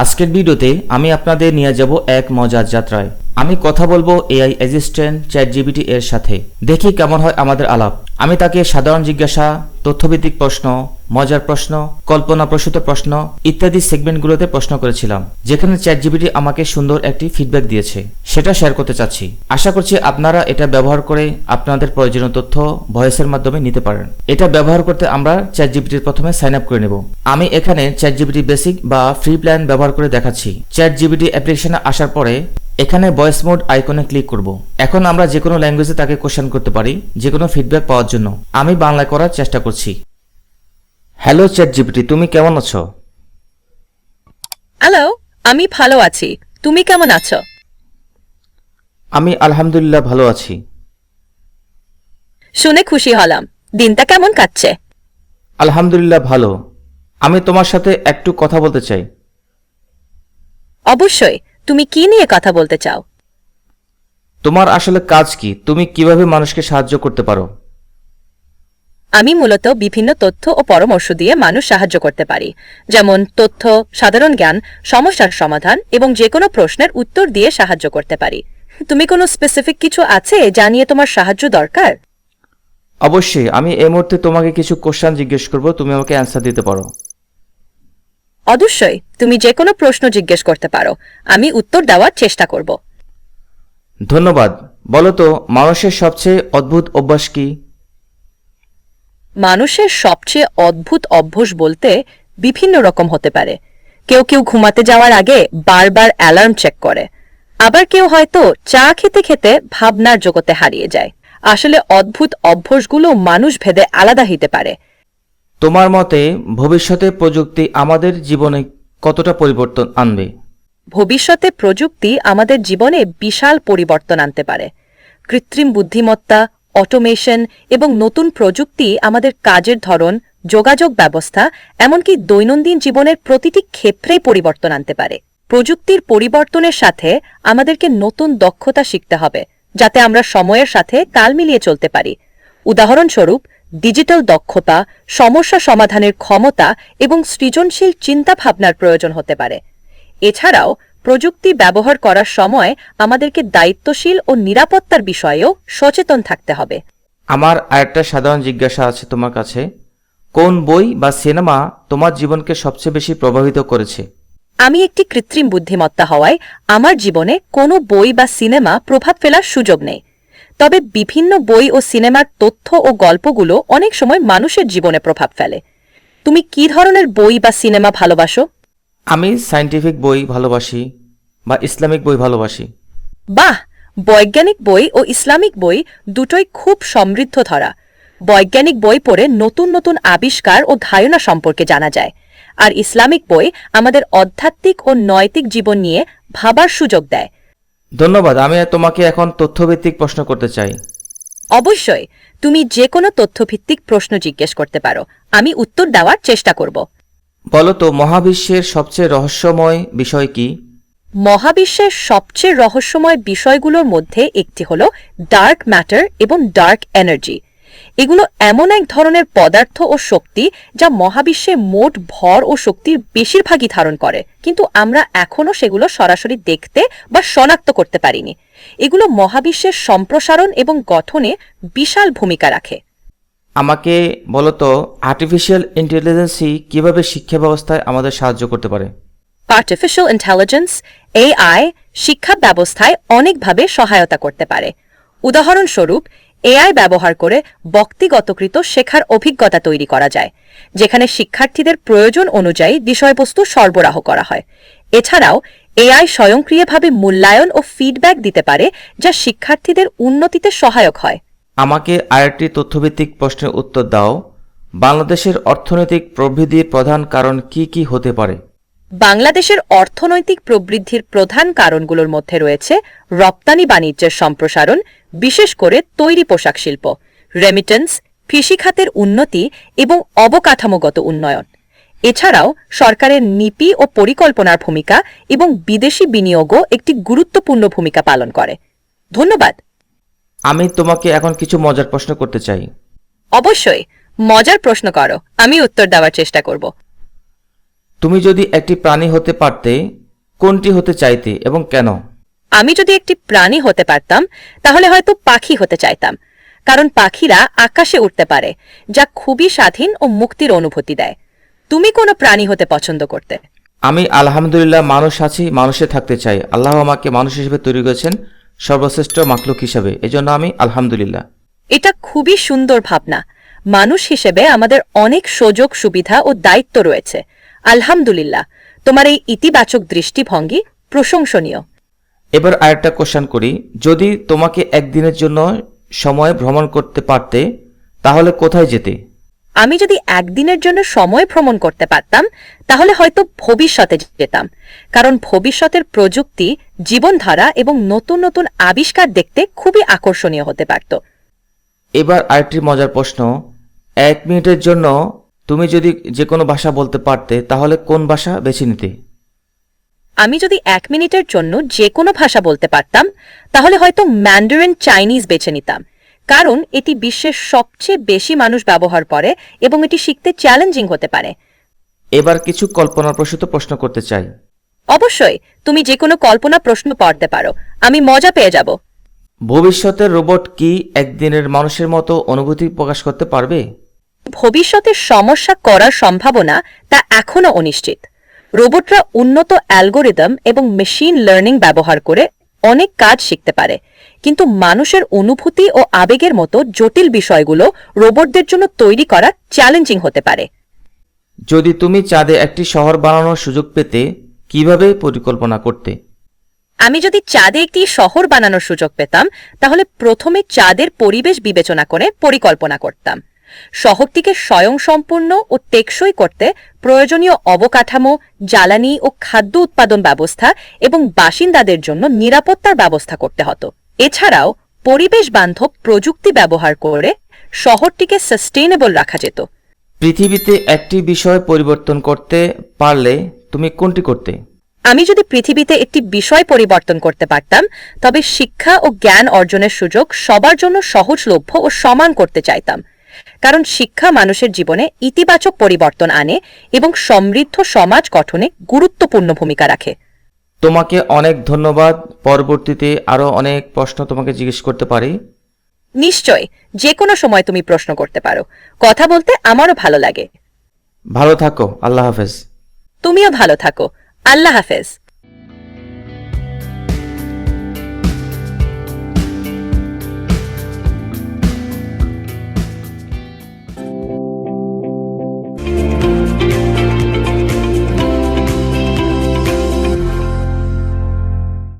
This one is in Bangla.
আজকের ভিডিওতে আমি আপনাদের নিয়ে যাব এক মজার যাত্রায়। আমি কথা বলব এআই অ্যাসিস্ট্যান্ট চ্যাট জিবিটি এর সাথে। দেখি কেমন হয় আমাদের আলাপ। আমি তাকে সাধারণ জিজ্ঞাসা, তথ্যভিত্তিক প্রশ্ন মজার প্রশ্ন কল্পনা প্রসূত প্রশ্ন ইত্যাদি সেগমেন্টগুলোতে প্রশ্ন করেছিলাম, যেখানে চ্যাট জিবিটি আমাকে সুন্দর একটি ফিডব্যাক দিয়েছে। সেটা শেয়ার করতে চাচ্ছি। আশা করছি আপনারা এটা ব্যবহার করে আপনাদের প্রয়োজনীয় তথ্য ভয়েসের মাধ্যমে নিতে পারেন। এটা ব্যবহার করতে আমরা চ্যাট জিবিটির প্রথমে সাইন আপ করে নেব। আমি এখানে চ্যাট জিবিটি বেসিক বা ফ্রি প্ল্যান ব্যবহার করে দেখাচ্ছি। চ্যাট জিবিটি অ্যাপ্লিকেশনে আসার পরে এখানে ভয়েস মোড আইকনে ক্লিক করব। এখন আমরা যে কোনো ল্যাঙ্গুয়েজে তাকে কোশ্চেন করতে পারি যে কোনো ফিডব্যাক পাওয়ার জন্য। আমি বাংলায় করার চেষ্টা করছি। হ্যালো চ্যাট জিপিটি তুমি কেমন আছো? হ্যালো আমি ভালো আছি। তুমি কেমন আছো? আমি আলহামদুলিল্লাহ ভালো আছি। শুনে খুশি হলাম। দিনটা কেমন কাটছে? আলহামদুলিল্লাহ ভালো। আমি তোমার সাথে একটু কথা বলতে চাই। অবশ্যই তুমি কি নিয়ে কথা বলতে চাও? তোমার আসলে কাজ কি? তুমি কীভাবে মানুষকে সাহায্য করতে পারো? আমি মূলত বিভিন্ন তথ্য ও পরামর্শ দিয়ে মানুষ সাহায্য করতে পারি। যেমন তথ্য সাধারণ জ্ঞান সমস্যার সমাধান এবং যে কোনো প্রশ্নের উত্তর দিয়ে সাহায্য করতে পারি। তুমি কোনো স্পেসিফিক কিছু আছে যা নিয়ে তোমার সাহায্য দরকার? অবশ্যই আমি এই মুহূর্তে তোমাকে কিছু কোশ্চেন জিজ্ঞেস করব তুমি আমাকে অ্যান্সার দিতে পারো। অবশ্যই তুমি যে কোনো প্রশ্ন জিজ্ঞেস করতে পারো। আমি উত্তর দেওয়ার চেষ্টা করব। ধন্যবাদ। বলো তো মানুষের সবচেয়ে অদ্ভুত অভ্যাস কি? মানুষের সবচেয়ে অদ্ভুত অভ্যাস বলতে বিভিন্ন রকম হতে পারে। কেউ কেউ ঘুমাতে যাওয়ার আগে বারবার অ্যালার্ম চেক করে। আবার কেউ হয়তো চা খেতে খেতে ভাবনার জগতে হারিয়ে যায়। আসলে অদ্ভুত অভ্যাসগুলো মানুষ ভেদে আলাদা হতে পারে। তোমার মতে ভবিষ্যতে প্রযুক্তি আমাদের জীবনে কতটা পরিবর্তন আনবে? ভবিষ্যতে প্রযুক্তি আমাদের জীবনে বিশাল পরিবর্তন আনতে পারে। কৃত্রিম বুদ্ধিমত্তা অটোমেশন এবং নতুন প্রযুক্তি আমাদের কাজের ধরন, যোগাযোগ ব্যবস্থা, এমনকি দৈনন্দিন জীবনের প্রতিটি ক্ষেত্রেই পরিবর্তন আনতে পারে। প্রযুক্তির পরিবর্তনের সাথে আমাদেরকে নতুন দক্ষতা শিখতে হবে, যাতে আমরা সময়ের সাথে তাল মিলিয়ে চলতে পারি। উদাহরণস্বরূপ, ডিজিটাল দক্ষতা, সমস্যা সমাধানের ক্ষমতা এবং সৃজনশীল চিন্তাভাবনার প্রয়োজন হতে পারে। এছাড়াও প্রযুক্তি ব্যবহার করার সময় আমাদেরকে দায়িত্বশীল ও নিরাপত্তার বিষয়েও সচেতন থাকতে হবে। আমার আরেকটা সাধারণ জিজ্ঞাসা আছে তোমার কাছে। কোন বই বা সিনেমা তোমার জীবনকে সবচেয়ে বেশি প্রভাবিত করেছে? আমি একটি কৃত্রিম বুদ্ধিমত্তা হওয়ায় আমার জীবনে কোনো বই বা সিনেমা প্রভাব ফেলার সুযোগ নেই। তবে বিভিন্ন বই ও সিনেমার তথ্য ও গল্পগুলো অনেক সময় মানুষের জীবনে প্রভাব ফেলে। তুমি কি ধরনের বই বা সিনেমা ভালোবাসো? আমি সায়েন্টিফিক বই ভালোবাসি বা ইসলামিক বই ভালোবাসি। বাহ! বৈজ্ঞানিক বই ও ইসলামিক বই দুটোই খুব সমৃদ্ধ ধরা। বৈজ্ঞানিক বই পড়ে নতুন নতুন আবিষ্কার ও ধারণা সম্পর্কে জানা যায়। আর ইসলামিক বই আমাদের আধ্যাত্মিক ও নৈতিক জীবন নিয়ে ভাবার সুযোগ দেয়। ধন্যবাদ আমি তোমাকে এখন তথ্যভিত্তিক প্রশ্ন করতে চাই। অবশ্যই তুমি যে কোনো তথ্যভিত্তিক প্রশ্ন জিজ্ঞেস করতে পারো। আমি উত্তর দেওয়ার চেষ্টা করব। বলো তো মহাবিশ্বের সবচেয়ে রহস্যময় বিষয় কি? মহাবিশ্বের সবচেয়ে রহস্যময় বিষয়গুলোর মধ্যে একটি হল ডার্ক ম্যাটার এবং ডার্ক এনার্জি এগুলো এমন এক ধরনের পদার্থ ও শক্তি যা মহাবিশ্বে মোট ভর ও শক্তির বেশিরভাগই ধারণ করে, কিন্তু আমরা এখনও সেগুলো সরাসরি দেখতে বা শনাক্ত করতে পারিনি। এগুলো মহাবিশ্বের সম্প্রসারণ এবং গঠনে বিশাল ভূমিকা রাখে। আমাকে বলো তো আর্টিফিশিয়াল ইন্টেলিজেন্সি কীভাবে শিক্ষা ব্যবস্থায় আমাদের সাহায্য করতে পারে? আর্টিফিশিয়াল ইন্টেলিজেন্স এআই শিক্ষা ব্যবস্থায় অনেকভাবে সহায়তা করতে পারে। উদাহরণস্বরূপ এআই ব্যবহার করে ব্যক্তিগতকৃত শেখার অভিজ্ঞতা তৈরি করা যায়, যেখানে শিক্ষার্থীদের প্রয়োজন অনুযায়ী বিষয়বস্তু সরবরাহ করা হয়। এছাড়াও এআই স্বয়ংক্রিয়ভাবে মূল্যায়ন ও ফিডব্যাক দিতে পারে, যা শিক্ষার্থীদের উন্নতিতে সহায়ক হয়। আমাকে আরেকটি তথ্যভিত্তিক প্রশ্নের উত্তর দাও। বাংলাদেশের অর্থনৈতিক প্রবৃদ্ধির প্রধান কারণ কি কি হতে পারে? বাংলাদেশের অর্থনৈতিক প্রবৃদ্ধির প্রধান কারণগুলোর মধ্যে রয়েছে রপ্তানি বাণিজ্যের সম্প্রসারণ, বিশেষ করে তৈরি পোশাক শিল্প রেমিটেন্স কৃষিখাতের উন্নতি এবং অবকাঠামোগত উন্নয়ন। এছাড়াও সরকারের নীতি ও পরিকল্পনার ভূমিকা এবং বিদেশি বিনিয়োগও একটি গুরুত্বপূর্ণ ভূমিকা পালন করে। ধন্যবাদ। আমি তোমাকে এখন কিছু মজার প্রশ্ন করতে চাই। অবশ্যই মজার প্রশ্ন করো আমি উত্তর দেওয়ার চেষ্টা করব। তুমি যদি একটি প্রাণী হতে পারতে কোনটি হতে চাইতে এবং কেন? আমি যদি একটি প্রাণী হতে পারতাম তাহলে হয়তো পাখি হতে চাইতাম কারণ পাখিরা আকাশে উঠতে পারে যা খুবই স্বাধীন ও মুক্তির অনুভূতি দেয়। তুমি কোনো প্রাণী হতে পছন্দ করতে? আমি আলহামদুলিল্লাহ মানুষ আছি মানুষে থাকতে চাই। আল্লাহ আমাকে মানুষ হিসেবে তৈরি করেছেন। সর্বশ্রেষ্ঠ মাকলুক হিসাবে। এজন্য আমি আলহামদুলিল্লাহ। এটা খুবই সুন্দর ভাবনা। মানুষ হিসেবে আমাদের অনেক সুযোগ সুবিধা ও দায়িত্ব রয়েছে। আলহামদুলিল্লাহ। তোমার এই ইতিবাচক দৃষ্টিভঙ্গি প্রশংসনীয়। এবার আরেকটা কোশ্চেন করি। যদি তোমাকে একদিনের জন্য সময় ভ্রমণ করতে পারতে তাহলে কোথায় যেতে? আমি যদি একদিনের জন্য সময় ভ্রমণ করতে পারতাম তাহলে হয়তো ভবিষ্যতে যেতাম। কারণ ভবিষ্যতের প্রযুক্তি জীবনধারা এবং নতুন নতুন আবিষ্কার দেখতে খুবই আকর্ষণীয় হতে পারত। এবার আরেকটি মজার প্রশ্ন। এক মিনিটের জন্য তুমি যদি যে কোনো ভাষা বলতে পারতে তাহলে কোন ভাষা বেছে নিতে? আমি যদি এক মিনিটের জন্য যে কোনো ভাষা বলতে পারতাম তাহলে হয়তো ম্যান্ডারিন চাইনিজ বেছে নিতাম। কারণ এটি বিশ্বের সবচেয়ে বেশি মানুষ ব্যবহার করে এবং এটি শিখতে চ্যালেঞ্জিং হতে পারে। এবার কিছু কল্পনাপ্রসূত প্রশ্ন করতে চাই। অবশ্যই তুমি যে কোনো কল্পনা প্রশ্ন পড়তে পারো। আমি মজা পেয়ে যাব। ভবিষ্যতের রোবট কি একদিনের মানুষের মতো অনুভূতি প্রকাশ করতে পারবে? ভবিষ্যতে সমস্যা করার সম্ভাবনা তা এখনও অনিশ্চিত। রোবটরা উন্নত অ্যালগোরিদম এবং মেশিন লার্নিং ব্যবহার করে অনেক কাজ শিখতে পারে। কিন্তু মানুষের অনুভূতি ও আবেগের মতো জটিল বিষয়গুলো রোবটদের জন্য তৈরি করা চ্যালেঞ্জিং হতে পারে। যদি তুমি চাঁদে একটি শহর বানানোর সুযোগ পেতে কীভাবে পরিকল্পনা করতে? আমি যদি চাঁদে একটি শহর বানানোর সুযোগ পেতাম তাহলে প্রথমে চাঁদের পরিবেশ বিবেচনা করে পরিকল্পনা করতাম। শহরটিকে স্বয়ংসম্পূর্ণ ও টেকসই করতে প্রয়োজনীয় অবকাঠামো জ্বালানি ও খাদ্য উৎপাদন ব্যবস্থা এবং বাসিন্দাদের জন্য নিরাপত্তার ব্যবস্থা করতে হতো। এছাড়াও পরিবেশ বান্ধব প্রযুক্তি ব্যবহার করে শহরটিকে সাস্টেইনেবল রাখা যেত। পৃথিবীতে একটি বিষয় পরিবর্তন করতে পারলে তুমি কোনটি করতে? আমি যদি পৃথিবীতে একটি বিষয় পরিবর্তন করতে পারতাম তবে শিক্ষা ও জ্ঞান অর্জনের সুযোগ সবার জন্য সহজলভ্য ও সমান করতে চাইতাম। কারণ শিক্ষা মানুষের জীবনে ইতিবাচক পরিবর্তন আনে এবং সমৃদ্ধ সমাজ গঠনে গুরুত্বপূর্ণ ভূমিকা রাখে। তোমাকে অনেক ধন্যবাদ। পরবর্তীতে আরও অনেক প্রশ্ন তোমাকে জিজ্ঞেস করতে পারি। নিশ্চয় যে কোনো সময় তুমি প্রশ্ন করতে পারো। কথা বলতে আমারও ভালো লাগে। ভালো থাকো। আল্লাহ হাফেজ। তুমিও ভালো থাকো। আল্লাহ হাফেজ।